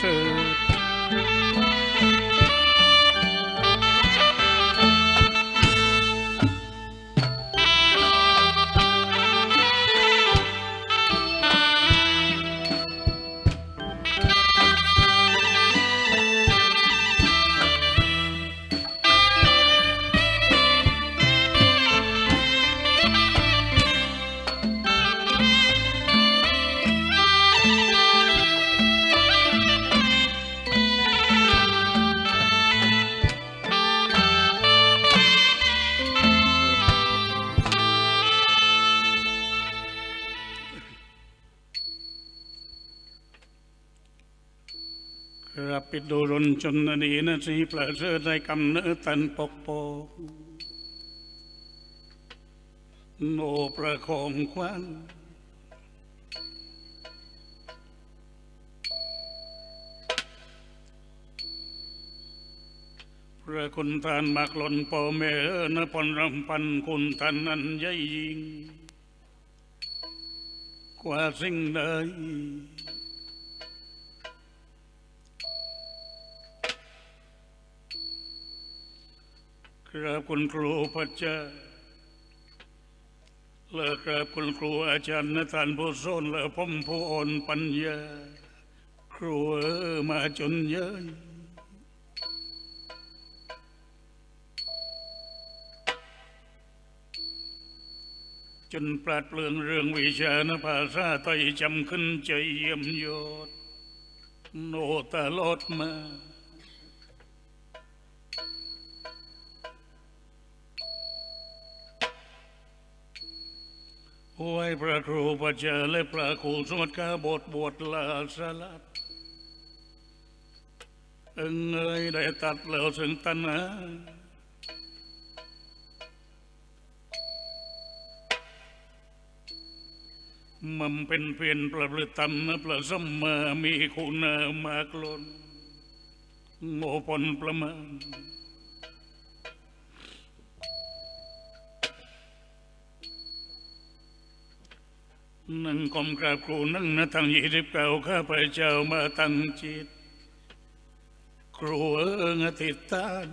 สี ดูรนจนนีนะสีประเสริฐได้กำเนิดตันปกปกโนประคองควันพระคุณทานมากหล่นป่อแม่เอนพรรำพันคุณทานนั้นใหญ่ยิ่งกว่าสิ่งใด ครับคุณครูพระเจ้าเลิกครับคุณครูอาจารย์นทานผู้สอนและผมผู้อ่อนปัญญา ครูเออมาจนเยอะจนปราดเปลืองเรื่องวิชานภาษาไทยจำขึ้นใจเยี่ยมยอดโนตลอดมา โอ้ยพระครูพระเจ้าและพระครูสมดกาบทบวชลาสลัดเอิงเอยได้ตัดแล้วถึงตัณหามันเป็นเพียนประพฤติธรรมนะประสมมามีคุณมากลนโง่ปนประมาณ นั่งกลมกราบครูนั่งนะทางยี่สิบเก้าข้าพเจ้ามาตั้งจิต ครูเอิงอธิษฐาน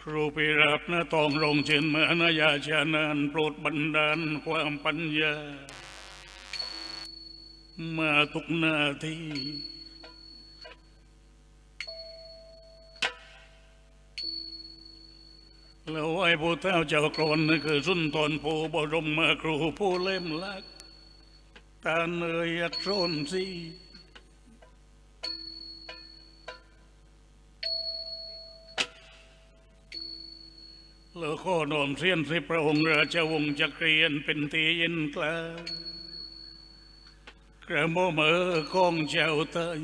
ครูพิรับนะตองลงเชิญมานายาชานานโปรดบันดาลความปัญญา มาทุกนาที แล้วไอ้ผู้เท้าเจ้ากรนนั่นคือสุนทรภูบรมมาครูผู้เล่มลักตาเนยอักษรสีแล้วข้อนอมเสียนสิพระองค์ราชวงศ์จักรียนเป็นตีเย็นกลางกระโมเมอของเจ้าไทย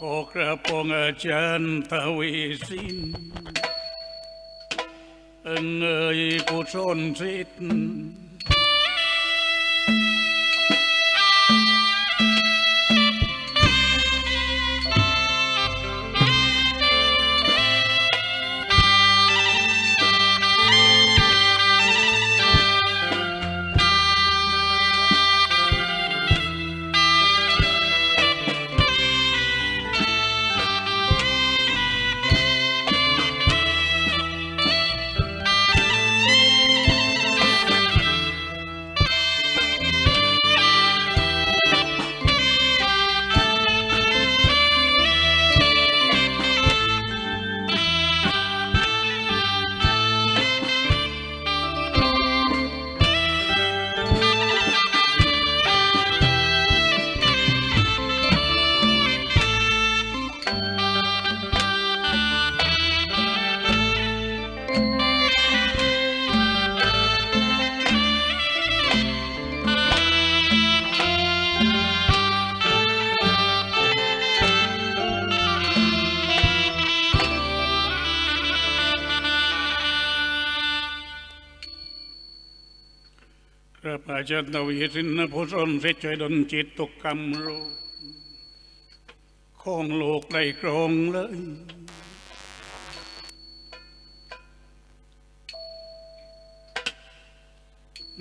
ขอกระปอง จารย์ทวีสินพุทธิ์ครับอาจารย์ทวีสินนะผู้สอนสิทธิ์ช่วยดลจิตตุกกรรมรู้ของโลกได้ครองเลย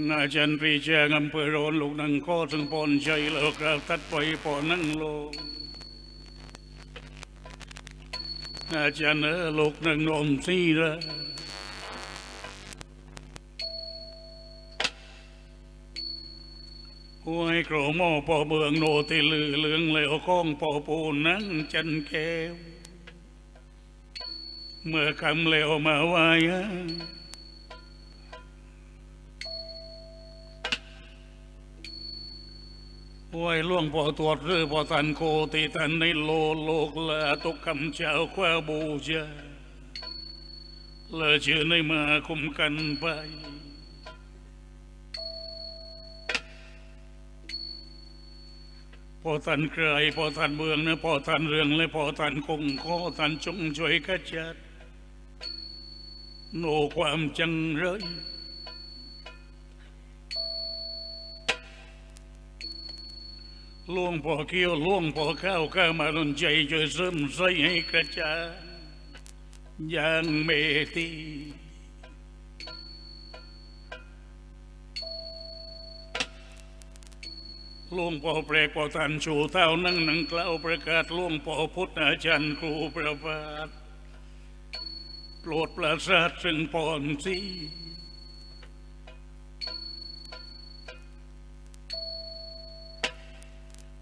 นาจันทรีเชียงอำเภอโรนลูกนังข้อถึงปอนชัยเลิกราตัดไปปอนังโลงนาจันเออลูกนังนมซีเละ ห้วยโกรมอปอเบืองโนติลือเหลืองเหลวข้องปอปูนั่งจันแก้ว เมื่อคำเหลวมาว้อะไว้ล่วงพอตรวจหรือพอทันโคติทันในโลโลกละตกคำเจ้าคว้าบูชาเลอชื่อในมาคุมกันไป พอทันใครพอทันเมืองนะพอทันเรื่องและพอทันคงขอทันจงช่วยขจัดโนความจังเลยล่วงพอเกี้ยวล่วงพอข้าวข้ามาดนใจช่วยเสริมใส่ให้กระจางอย่างเมตี ลวงพ่อแปลกพอทันชูเท่านั่งหนังกล่าวประกาศลวงพ่อพุทธอาจารย์ครูประบาทโปรดประสาทซึ่งปอนสี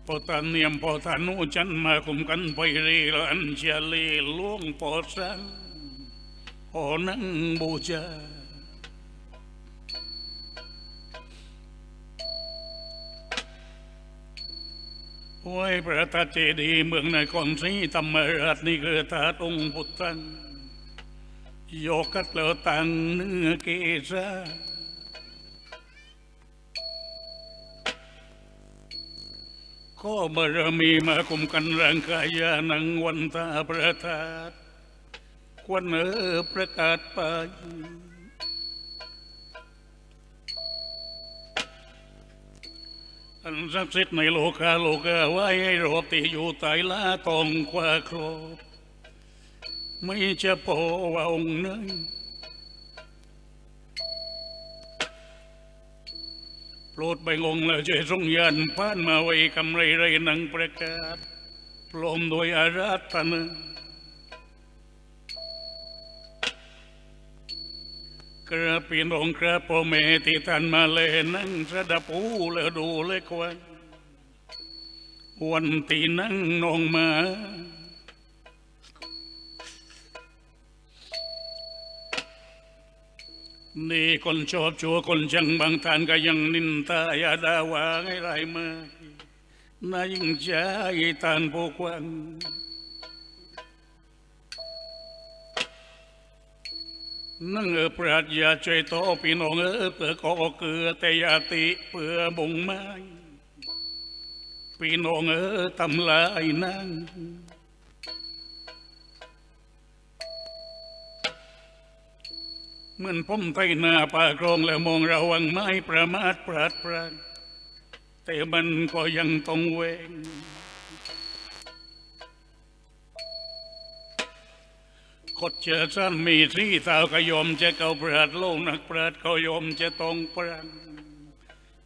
พอตานเนียมพอตานูจันมาคุมกันไปเรีลันเชลีล่วงพอสังหอนังบูชา โอ้ยพระตาเจดีย์เมืองนครศรีธรรมราชนี่คือตาองค์พุทธังโยกัดเลอตังเนื้อเกษาก็บารมีมาคุมกันร่างกายานังวันตาประทาตควันเออประกาศไป อันศักดิ์สิทธิ์ในโลกาโลกาไว้ให้รบที่อยู่ใต้ลาตองควาครบไม่จะพอว่าองค์นั้นโปรดไปงงแล้วช่วยทรงยานผ่านมาไว้กำไรไรนังประกาศพร้อมโดยอาราธนา กระปีนองกระพ่อแม่ที่ท่านมาเลยนั่งสะดับหูแล้วดูเลยควันวันที่นั่งนองมานี่คนชอบชัวคนช่างบางท่านก็ยังนินตาอย่าด่าว่าให้ไรมานายิ่งใจตานผู้ควัน นั่งเออปราดยาช่วยโตพี่น้องเออเพื่อขอเกลือแต่ยาติเพื่อบุงไม้พี่น้องเออทำลายนั่งเหมือนผมไทยหน้าป่ากรองแล้วมองระวังไม่ประมาทปราดปรานแต่มันก็ยังต้องเวง กดเจอสั้นมีที่สาวกยมจะเก่าเปราดโลกนักเปราดกยมจะต้องปราง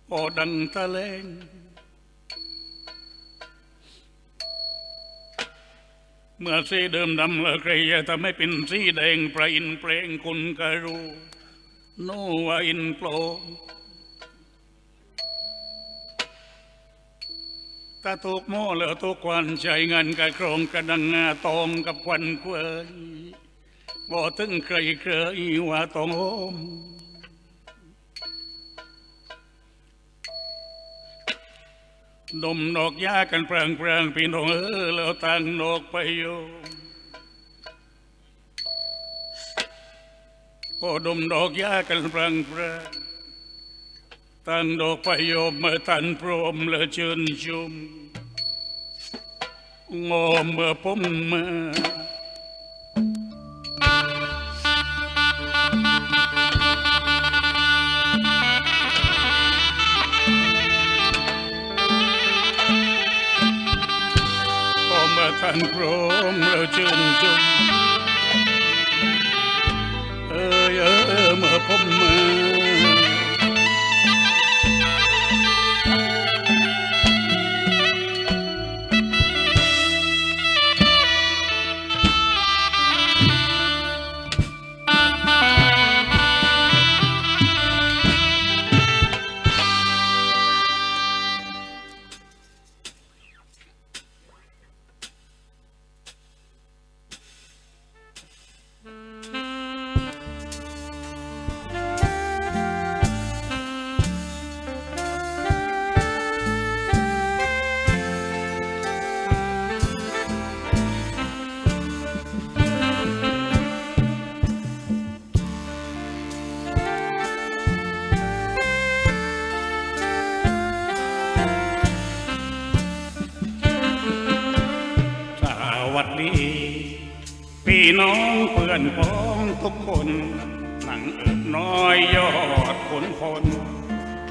พอดังตะเลงเมื่อสีเดิมดำละใครจะทำให้เป็นสีแดงประอินเปลงคุณกรูโนวาอินโปรถ้าตกหม้อแล้วตกควันใจงานกระโครงกระดังงาตองกับควันเคย บ่ถึงใครเคยว่าต้องโอมดมดอกยากันพรางพรางพี่น้องเออแล้วตั้งนกไปโยมก็ดมดอกยากันพรางพรางตั้งดอกไปโยมเมื่อทันพรมและเชิญชมงอมเมื่อผมมาก็เมื่อ น้องเพื่อนพ้องทุกคนหนังเอิบน้อยยอดขนพล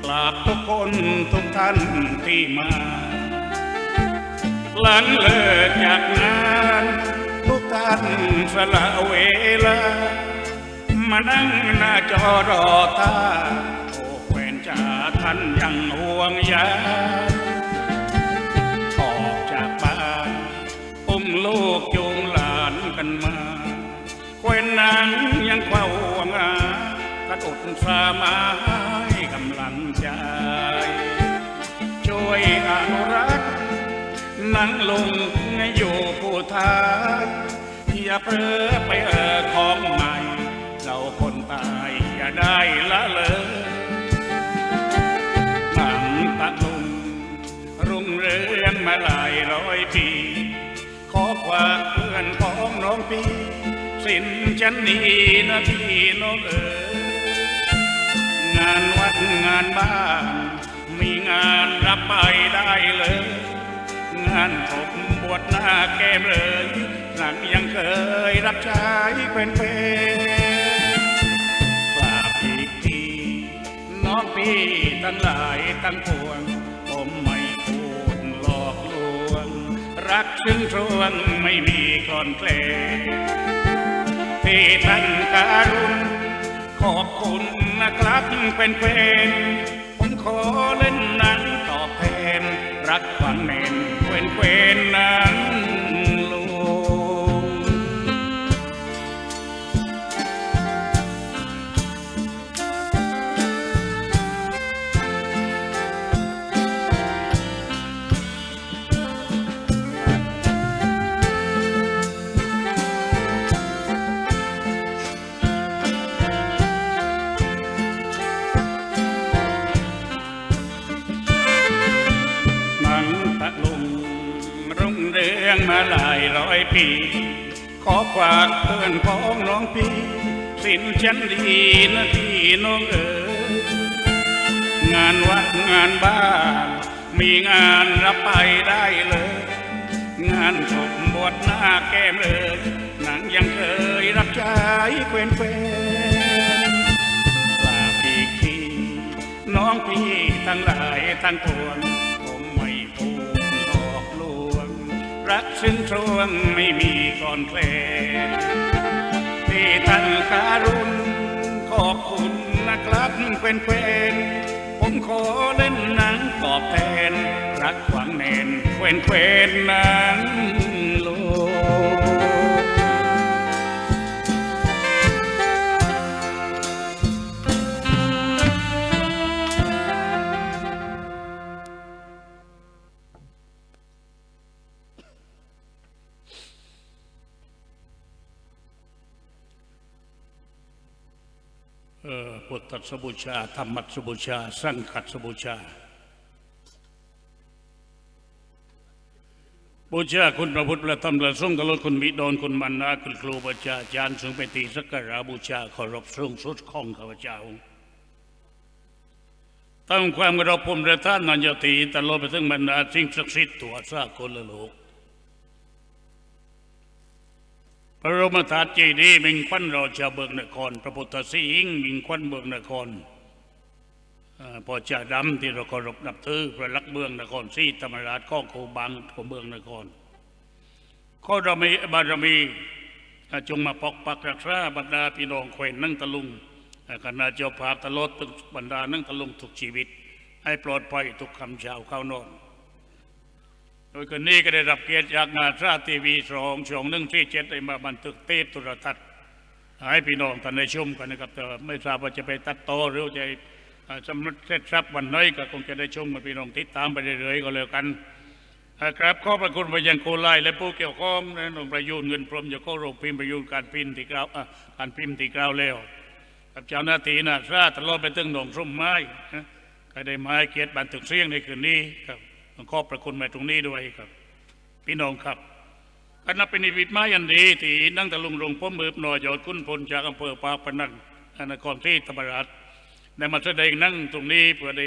กราบทุกคนทุกท่านที่มาหลังเลิกจากงานทุกท่านสละเวลา มานั่งหน้าจอรอตาโอ้แฟนจ๋าท่านยังห่วงใยอัดอดสามาให้กำลังใจ ช่วยอนุรักษ์นั่งลงอยู่ผู้ทานอย่าเพ้อไปเออของใหม่ เราคนตายอย่าได้ละเลยหนังตะลุงรุ่งเรืองมาหลายร้อยปี ขอฝากเพื่อนของน้องพี่สินจันนีนะพี่น้องเอ๋ย งานวัดงานบ้าน มีงานรับไปได้เลย งานผมบวชหน้าแก้มเลยหลังยังเคยรับใช้เป็นเป็นกราบอีกที น้องพี่ทั้งหลายทั้งปวง ผมไม่พูดหลอกลวง รักซึ่งชวงไม่มีคลอนแคลนที่ท่านการุณขอบคุณ นะครับเป็นเพนผมขอเล่นหนังตอบแทนรักฝังเน่นเว้นเวนนั้น ปีขอฝากเพื่อนพ้องน้องพี่สินฉันดีนะพี่น้องเอ๋ยงานวัดงานบ้านมีงานรับไปได้เลย งานศพบวชหน้าแก้มเลยหนังยังเคยรับใช้เป็นเฟนกราบอีกทีน้องพี่ทั้งหลายทั้งปวง รักซึ่งชวงไม่มีก่อนแคลนที่ท่านการุณขอบคุณนะครับเป็นเพื่อนผมขอเล่นหนังตอบแทน รักหวังแน่นเว้นเวนหนัง พุทธสบูชา ธรรมสบูชา สังฆสบูชา บูชาคุณพระพุทธพระธรรมพระสงฆ์ตลอดคุณบิดอนคุณบรรณาคุณครูบาอาจารย์ซึ่งเป็นตีสักการะบูชาเคารพสูงสุดของข้าพเจ้าตั้งความกระผมพระท่านนันยตีตลอดไปถึงบรรดาสิ่งศักดิ์สิทธิ์ตัวสากลโลก พระรมธาตุเจดีย์มิงควันเราชาวเบืองนคร พระพุทธสิหิงค์มิงควันเบืองนครเอ่อพอจ่าดำที่เราเคารพนับถือพระลักเบืองนครซีธรรมราชข้อโคบังของเบืองนครข้อเรามีบารมีจงมาปกปักรักษาบรรดาพี่น้องแควนนั่งตะลุงคณะเจ้าภาพตลอดถึงบรรดานั่งตะลุงทุกชีวิต ให้ปลอดภัยทุกคำชาเข้านอน โดยคืนนี้ก็ได้รับเกียรติจากงานราทีวีสองช่องหนึ่งที่เจ็ดได้มาบันทึกเทปโทรทัศน์ให้พี่น้องท่านได้ชมกันนะครับแต่ไม่ทราบว่าจะไปตัดต่อหรือว่าจะสำนักเสร็จรัพย์วันไหนก็คงจะได้ชมกันพี่น้องติดตามไปเรื่อยๆก็แล้วกันครับขอบพระคุณไปยังโคไลและผู้เกี่ยวข้องนะหนองประยูนเงินพรมจะเข้าโรงพิมพ์ประยูนการพิมพ์ที่กล่าวการพิมพ์ที่กล่าวแล้วกับเจ้าหน้าที่นะราตลอดไปถึงหนองส้มไม้ก็ได้มาให้เกียรติบันทึกเสียงในคืนนี้ครับ ต้องขอบพระคุณมาตรงนี้ด้วยครับ พี่น้องครับก็นับเป็นนิวิตไม้ยันดีที่นั่งตะลุงลงพ้มมือหน่อยยอดคุณพลจากอำเภอปากพนังนครที่ธรรมราชได้มาแสดงนั่งตรงนี้เพื่อได้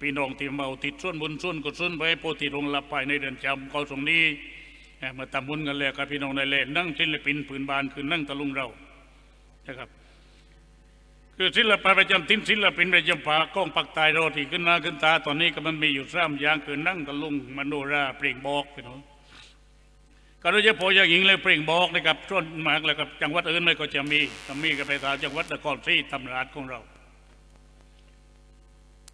พี่น้องที่เมาติดส่วนบุญส่วนกุศลไว้ผู้ที่ลงลับไปในเดือนจำก็ตรงนี้มาทำบุญกันแล้วกับพี่น้องในเล่นนั่งศิลปินผืนบานคือนั่งตะลุงเรานะครับ คือศิลปะประจำทิ้นศิลปินประจำภากล้องปักตายเราที่ขึ้นหน้าขึ้นตาตอนนี้ก็มันมีอยู่สามอย่างคือนั่งตะลุงมโนราเปล่งบอกพี่น้องก็โดยเฉพาะอย่างยิ่งเลยเปล่งบอกนะครับส่วนมากแล้วกับจังหวัดอื่นไม่ก็จะมีก็มีก็ไปตามจังหวัดนครศรีธรรมราชของเรา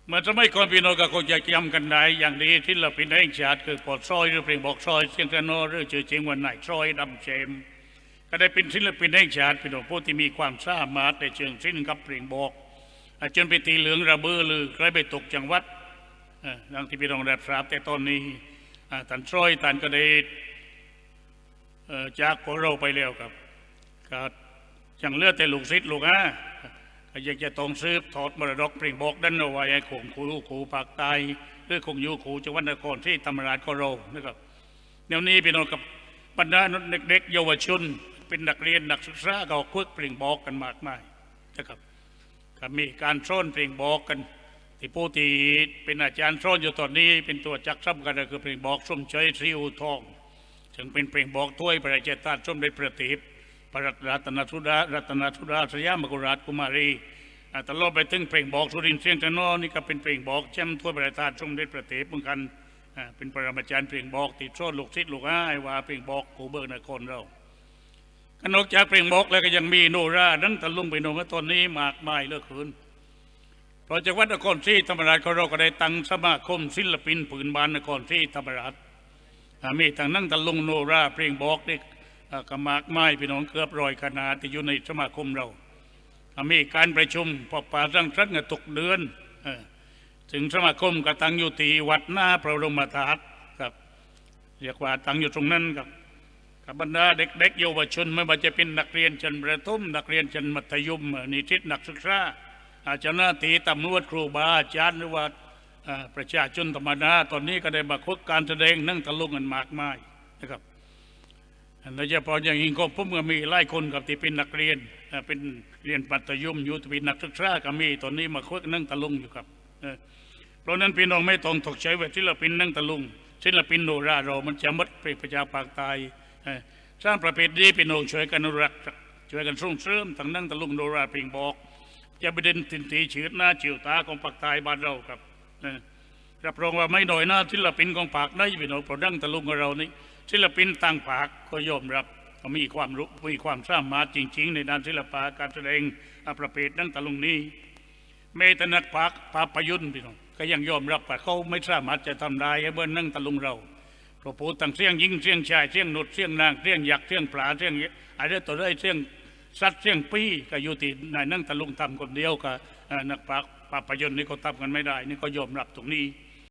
เมื่อสมัยก่อนพี่น้องก็คงจะจำกันได้อย่างดีศิลปินแห่งชาติคือปอดซอยหรือเพลงบอกซอยเสียงกระโนหรือชื่อจริงวันไหนซอยดำเชม ก็ได้เป็นศิลปินแห่งชาติพี่น้องผู้ที่มีความสามารถในเชิงศิลป์กับเพลงบอกอาจนไปตีเหลืองระเบ้อหรือใครไปตกจังหวัดดังที่พี่น้องได้ทราบแต่ตอนนี้อ่าท่านซอยท่านก็ได้เอ่อจากพวกเราไปแล้วครับก็ยังเลือดแต่ลูกศิษย์ลูกอาก็อยากจะต้องซื้อถอดมรดกเพลงบอกดันเอาไว้ให้คงครูครูปากตายหรือคงอยู่ครูจังหวัดนครที่ธรรมราชของเรานะครับเดี๋ยวนี้พี่น้องกับบรรดาเด็กๆเยาวชน เป็นนักเรียนนักศึกษาก็ควักเพลงบอกกันมากมายนะครับก็มีการสอนเพลงบอกกัน ที่ผู้ที่เป็นอาจารย์สอนอยู่ตอนนี้ เป็นตัวจักรสำคัญก็คือเพลงบอกส้มเฉยซิวทองซึ่งเป็นเพลงบอกถ้วยพระราชทานสมเด็จพระเทพพระรัตนสุดารัตนสุดาสยามกุฎราชกุมารีอ่าตลอดไปถึงเพลงบอกสุรินทร์เสียงจันนอนี่ก็เป็นเพลงบอกแชมถ้วยพระราชทานสมเด็จพระเทพเหมือนกันอ่าเป็นปรมาจารย์เพลงบอกติดโซนลูกศิษย์ลูกอ้ายว่าเพลงบอกกูเบิกนครเรา กนกจากเพลงบอกแล้วก็ยังมีโนราดันตะลุงไปโนมาตอนนี้มากมายเหลือเกินเพราะจากวัดนครศรีธรรมราชของเราก็ได้ตั้งสมาคมศิลปินผืนบานนครศรีธรรมราชมีทางนั่งตะลุงโนราเพลงบอกเด็กอ่ก็มากมายพี่น้องเกือบร้อยคณะที่อยู่ในสมาคมเรา มีการประชุมพบปะสังสรรค์กันทุกเดือนถึงสมาคมก็ตั้งอยู่ที่วัดหน้าพระบรมธาตุครับเรียกว่าตั้งอยู่ตรงนั้นครับ บบรรดาเด็กๆเยาวชนไม่ว่าจะเป็นนักเรียนชั้นประถมนักเรียนชั้นมัธยมนิสิตนักศึกษาอาจารย์นาทีตำรวจครูบาอาจารย์หรือว่าประชาชนธรรมดาตอนนี้ก็ได้มาคุกการแสดงนั่งตะลุงกันมากมายนะครับโดยเฉพาะอย่างยิ่งก็ผมก็มีหลายคนกับที่เป็นนักเรียนเป็นเรียนมัธยมอยู่ที่เป็นนักศึกษาก็มีตอนนี้มาคุกนั่งตะลุงอยู่ครับเพราะนั้นพี่น้องไม่ต้องถกใช้ว่าศิลปินนั่งตะลุงศิลปินโนราเรามันจะหมดไปประชาปากตาย สร้างประเพณีพี่น้องช่วยกันอนุรักษ์ช่วยกันส่งเสริมทางนั่งตะลุงโนราเพียงบอกจะไปเด่นตินตีชืดหน้าจิ๋วตาของปากตายบ้านเราครับรับรองว่าไม่น้อยหน้าศิลปินของปากได้พี่น้องเพราะนั่งตะลุงของเรานี่ศิลปินต่างปากก็ยอมรับเขามีความรู้มีความสามารถจริง ๆ ในด้านศิลปะการแสดงอประเภทนั่งตะลุงนี้เมตนักพักภาพยนพี่น้องก็ยังยอมรับว่าเขาไม่สามารถจะทำได้ให้เบิ้นั่งตะลุงเรา พระพูดตั้งเสียงยิงเสียงชายเสียงหนุดเสียงนางเสียงยักษ์เสียงปลาเสียงอะไรต่อได้เสียงสัตว์เสียงปีก็อยู่ที่นายนั่งตะลุงทำคนเดียวกับนักปากภาพยนต์นี่เขาทำกันไม่ได้ นี่ก็ยอมรับตรงนี้